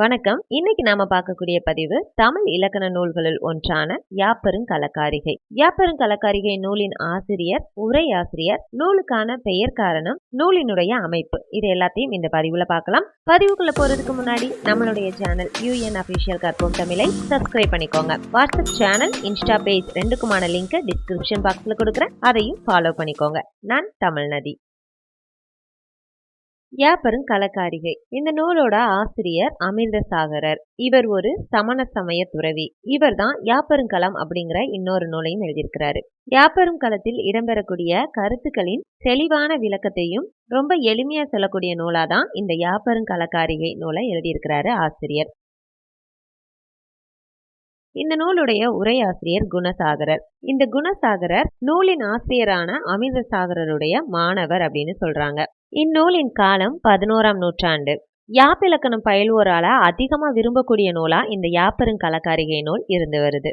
வணக்கம். இன்னைக்கு நாம பார்க்கக்கூடிய பதிவு தமிழ் இலக்கண நூல்களில் ஒன்றான யாப்பெருங்கலக்காரிகை யாப்பெருங்கலக்காரிகை நூலின் ஆசிரியர் உரை ஆசிரியர் நூலுக்கான பெயர் காரணம் நூலினுடைய அமைப்பு. இது எல்லாத்தையும் இந்த பதிவுல பார்க்கலாம். பதிவுக்குள்ள போறதுக்கு முன்னாடி நம்மளுடைய சேனல் யூஎன் அபிஷியல் கற்போம் தமிழை சப்ஸ்கிரைப் பண்ணிக்கோங்க. வாட்ஸ்அப் சேனல் இன்ஸ்டா பேஜ் ரெண்டுக்குமான லிங்க் டிஸ்கிரிப்ஷன் பாக்ஸ்ல கொடுக்குறேன். அதையும் ஃபாலோ பண்ணிக்கோங்க. நான் தமிழ்நதி யாப்பருங் கலக்காரிகை. இந்த நூலோட ஆசிரியர் அமிர்தசாகரர். இவர் ஒரு சமண சமய துறவி. இவர் தான் யாப்பருங்கலம் அப்படிங்கிற இன்னொரு நூலையும் எழுதியிருக்கிறாரு. யாப்பரும் களத்தில் இடம்பெறக்கூடிய கருத்துக்களின் தெளிவான விளக்கத்தையும் ரொம்ப எளிமையா சொல்லக்கூடிய நூலாதான் இந்த யாப்பருங்கலக்காரிகை நூலை எழுதியிருக்கிறாரு ஆசிரியர். இந்த நூலுடைய உரையாசிரியர் குணசாகரர். இந்த குணசாகரர் நூலின் ஆசிரியரான அமிர்தசாகரருடைய மாணவர் அப்படின்னு சொல்றாங்க. இந்நூலின் காலம் பதினோராம் நூற்றாண்டு. யாப்பிலக்கணம் பயில்வோரால அதிகமா விரும்பக்கூடிய நூலா இந்த யாப்பெருங்கலக்காரிகை நூல் இருந்து வருது.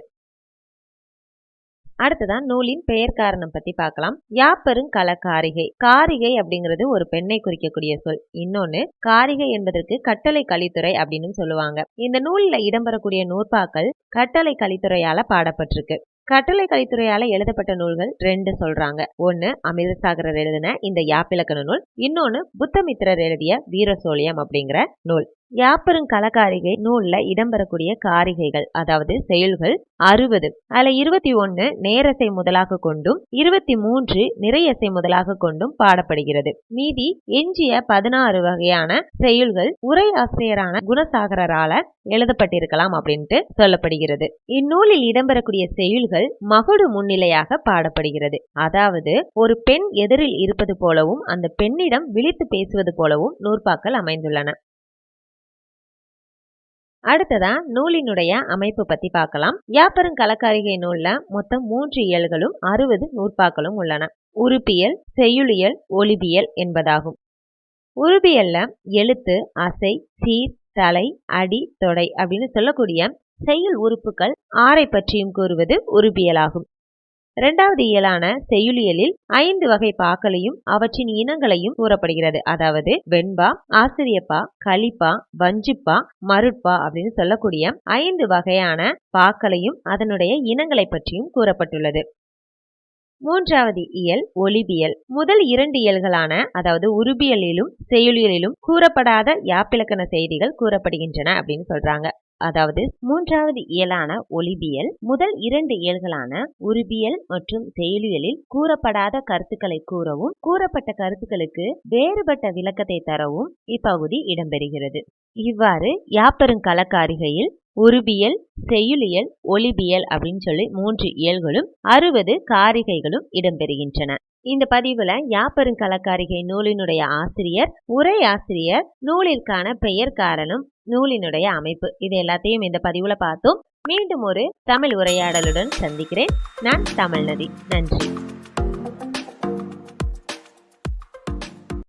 அடுத்ததான் நூலின் பெயர் காரணம் பத்தி பார்க்கலாம் யாப்பெருங்கலக்காரிகை காரிகை அப்படிங்கிறது ஒரு பெண்ணை குறிக்கக்கூடிய சொல். இன்னொன்னு காரிகை என்பதற்கு கட்டளை கலித்துறை அப்படின்னு சொல்லுவாங்க. இந்த நூலில் இடம்பெறக்கூடிய நூற்பாக்கள் கட்டளை கலித்துறையால பாடப்பட்டிருக்கு. கட்டளை கலித்துறையால எழுதப்பட்ட நூல்கள் ரெண்டு சொல்றாங்க. ஒன்னு அமிர்தசாகரர் எழுதின இந்த யாப்பிலக்கண நூல். இன்னொன்னு புத்தமித்திரர் எழுதிய வீரசோழியம் அப்படிங்கிற நூல். யாப்பெருங்கலக்காரிகை நூல்ல இடம்பெறக்கூடிய காரிகைகள் அதாவது செயல்கள் அறுபது. அதுல இருபத்தி ஒன்னு நேரசை முதலாக கொண்டும் இருபத்தி மூன்று நிறையசை முதலாக கொண்டும் பாடப்படுகிறது. மீதி எஞ்சிய பதினாறு வகையான செயல்கள் உரை ஆசிரியரான குணசாகரால எழுதப்பட்டிருக்கலாம் அப்படின்ட்டு சொல்லப்படுகிறது. இந்நூலில் இடம்பெறக்கூடிய செயல்கள் மகுடு முன்னிலையாக பாடப்படுகிறது. அதாவது ஒரு பெண் எதிரில் இருப்பது போலவும் அந்த பெண்ணிடம் விழித்து பேசுவது போலவும் நூற்பாக்கள் அமைந்துள்ளன. அடுத்ததா நூலினுடைய அமைப்பு பத்தி பார்க்கலாம். யாப்பருங்கலக்காரிகை நூல்ல மொத்தம் மூன்று இயல்களும் அறுபது நூற்பாக்களும் உள்ளன. உறுப்பியல் செய்யுளியல் ஒலிபியல் என்பதாகும். உருபியல்ல எழுத்து அசை சீர் தலை அடி தொடை அப்படின்னு சொல்லக்கூடிய செயல் உறுப்புகள் ஆரை பற்றியும் கூறுவது உருபியலாகும் இரண்டாவது இயலான செய்யுளியலில் ஐந்து வகை பாக்களையும் அவற்றின் இனங்களையும் கூறப்படுகிறது. அதாவது வெண்பா ஆசிரியப்பா கலிப்பா வஞ்சிப்பா மருட்பா அப்படின்னு சொல்லக்கூடிய ஐந்து வகையான பாக்களையும் அதனுடைய இனங்களை பற்றியும் கூறப்பட்டுள்ளது. மூன்றாவது இயல் ஒலிபியல். முதல் இரண்டு இயல்களான அதாவது உருபியலிலும் செயலியலிலும் கூறப்படாத யாப்பிலக்கண செய்திகள் கூறப்படுகின்றன அப்படின்னு சொல்றாங்க. அதாவது மூன்றாவது இயலான ஒலிபியல் முதல் இரண்டு இயல்களான உருபியல் மற்றும் செயலியலில் கூறப்படாத கருத்துக்களை கூறவும் கூறப்பட்ட கருத்துக்களுக்கு வேறுபட்ட விளக்கத்தை தரவும் இப்பகுதி இடம்பெறுகிறது. இவ்வாறு யாப்பெருங்கலக்காரிகையில் உருபியல் செய்யுளியல் ஒலிபியல் அப்படின்னு சொல்லி மூன்று இயல்களும் அறுபது காரிகைகளும் இடம்பெறுகின்றன. இந்த பதிவுல யாப்பெருங்கலக்காரிகை நூலினுடைய ஆசிரியர் உரை ஆசிரியர் நூலிற்கான பெயர் காரணம் நூலினுடைய அமைப்பு. இது எல்லாத்தையும் இந்த பதிவுல பார்த்தோம். மீண்டும் ஒரு தமிழ் உரையாடலுடன் சந்திக்கிறேன். நான் தமிழ்நதி நன்றி.